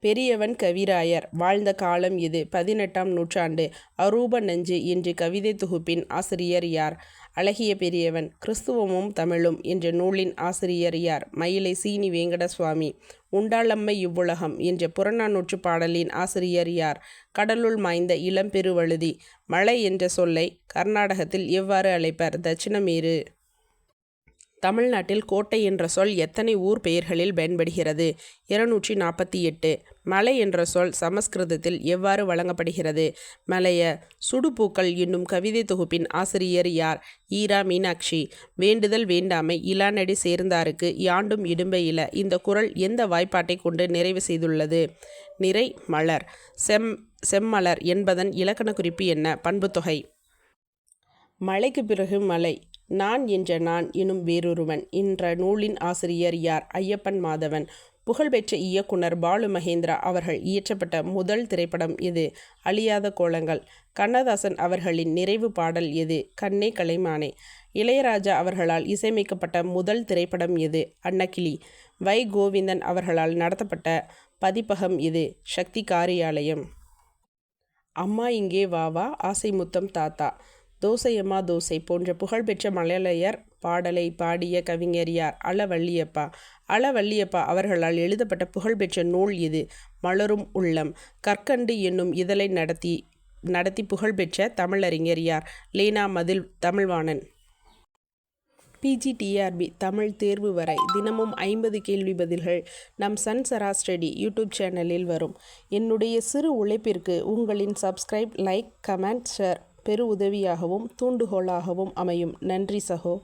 பெரியவன் கவிராயர். வாழ்ந்த காலம் இது. பதினெட்டாம் நூற்றாண்டு. அரூப நஞ்சு என்ற கவிதை தொகுப்பின் ஆசிரியர் யார்? அழகிய பெரியவன். கிறிஸ்துவமும் தமிழும் என்ற நூலின் ஆசிரியர் யார்? மயிலை சீனி வேங்கடசுவாமி. உண்டாளம்மை இவ்வுலகம் என்ற புறநானூற்று பாடலின் ஆசிரியர் யார்? கடலுள் மாய்ந்த இளம்பெருவழுதி மழை என்ற சொல்லை கர்நாடகத்தில் எவ்வாறு அழைப்பர்? தட்சிணமேரு. தமிழ்நாட்டில் கோட்டை என்ற சொல் எத்தனை ஊர் பெயர்களில் பயன்படுகிறது? இருநூற்றி நாற்பத்தி எட்டு மலை என்ற சொல் சமஸ்கிருதத்தில் எவ்வாறு வழங்கப்படுகிறது? மலைய சுடுபூக்கள் என்னும் கவிதை தொகுப்பின் ஆசிரியர் யார்? ஈரா மீனாட்சி. வேண்டுதல் வேண்டாமை இலானடி சேர்ந்தாருக்கு யாண்டும் இடும்பை இல இந்த குரல் எந்த வாய்ப்பாட்டை கொண்டு நிறைவு செய்துள்ளது? நிறை மலர். செம் செம்மலர் என்பதன் இலக்கண குறிப்பு என்ன? பண்புத்தொகை மழைக்கு பிறகு மலை. நான் என்ற நான் எனும் வேறொருவன். என்ற நூலின் ஆசிரியர் யார்? ஐயப்பன் மாதவன். புகழ்பெற்ற இயக்குனர் பாலு மகேந்திரா அவர்கள் இயற்றப்பட்ட முதல் திரைப்படம் எது? அழியாத கோலங்கள். கண்ணதாசன் அவர்களின் நிறைவு பாடல் எது? கண்ணே கலைமானே. இளையராஜா அவர்களால் இசையமைக்கப்பட்ட முதல் திரைப்படம் எது? அன்னக்கிளி. வை கோவிந்தன் அவர்களால் நடத்தப்பட்ட பதிப்பகம் இது சக்தி காரியாலயம். அம்மா இங்கே வா வா ஆசை முத்தம் தாத்தா. தோசையம்மா தோசை போன்ற புகழ்பெற்ற மலையாளையர் பாடலை பாடிய கவிஞர் யார் அளவள்ளியப்பா அளவள்ளியப்பா அவர்களால் எழுதப்பட்ட புகழ்பெற்ற நூல் இது. மலரும் உள்ளம். கற்கண்டு என்னும் இதழை நடத்தி நடத்தி புகழ்பெற்ற தமிழறிஞர் யார் லீனா மதில் தமிழ்வாணன். பிஜிடிஆர்பி தமிழ் தேர்வு வரை தினமும் ஐம்பது கேள்வி பதில்கள் நம் சன் சராஸ்டடி யூடியூப் சேனலில் வரும். என்னுடைய சிறு உழைப்பிற்கு உங்களின் சப்ஸ்கிரைப் லைக் கமெண்ட் ஷேர் பெரு உதவியாகவும் தூண்டுகோலாகவும் அமையும். நன்றி சகோ.